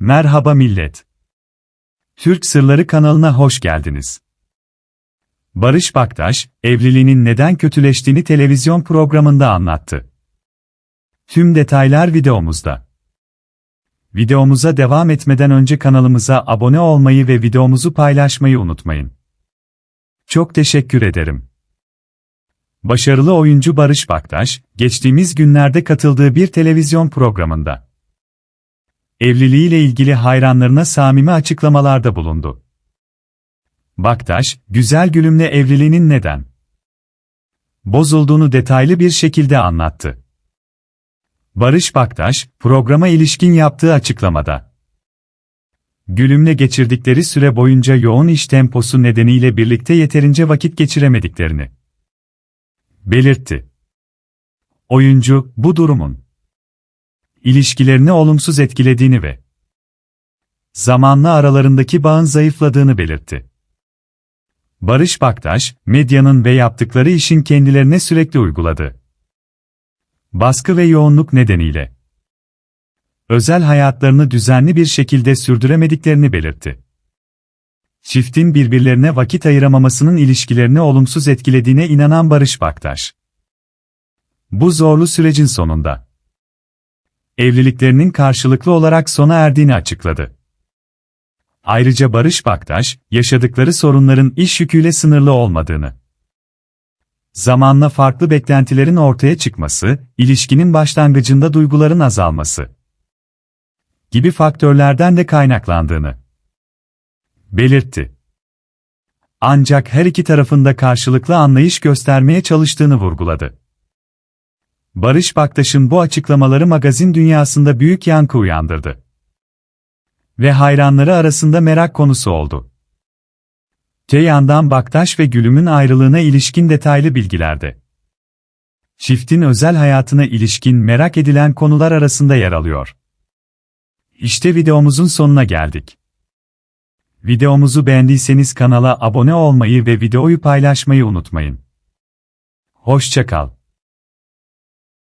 Merhaba millet. Türk Sırları kanalına hoş geldiniz. Barış Baktaş, evliliğinin neden kötüleştiğini televizyon programında anlattı. Tüm detaylar videomuzda. Videomuza devam etmeden önce kanalımıza abone olmayı ve videomuzu paylaşmayı unutmayın. Çok teşekkür ederim. Başarılı oyuncu Barış Baktaş, geçtiğimiz günlerde katıldığı bir televizyon programında evliliğiyle ilgili hayranlarına samimi açıklamalarda bulundu. Baktaş, güzel gülümle evliliğinin neden bozulduğunu detaylı bir şekilde anlattı. Barış Baktaş, programa ilişkin yaptığı açıklamada, Gülümle geçirdikleri süre boyunca yoğun iş temposu nedeniyle birlikte yeterince vakit geçiremediklerini belirtti. Oyuncu, bu durumun ilişkilerini olumsuz etkilediğini ve zamanla aralarındaki bağın zayıfladığını belirtti. Barış Baktaş, medyanın ve yaptıkları işin kendilerine sürekli uyguladı. Baskı ve yoğunluk nedeniyle özel hayatlarını düzenli bir şekilde sürdüremediklerini belirtti. Çiftin birbirlerine vakit ayıramamasının ilişkilerini olumsuz etkilediğine inanan Barış Baktaş. Bu zorlu sürecin sonunda evliliklerinin karşılıklı olarak sona erdiğini açıkladı. Ayrıca Barış Baktaş, yaşadıkları sorunların iş yüküyle sınırlı olmadığını, zamanla farklı beklentilerin ortaya çıkması, ilişkinin başlangıcında duyguların azalması gibi faktörlerden de kaynaklandığını belirtti. Ancak her iki tarafında karşılıklı anlayış göstermeye çalıştığını vurguladı. Barış Baktaş'ın bu açıklamaları magazin dünyasında büyük yankı uyandırdı. Ve hayranları arasında merak konusu oldu. Te yandan Baktaş ve Gülüm'ün ayrılığına ilişkin detaylı bilgilerde. Çiftin özel hayatına ilişkin merak edilen konular arasında yer alıyor. İşte videomuzun sonuna geldik. Videomuzu beğendiyseniz kanala abone olmayı ve videoyu paylaşmayı unutmayın. Hoşçakal.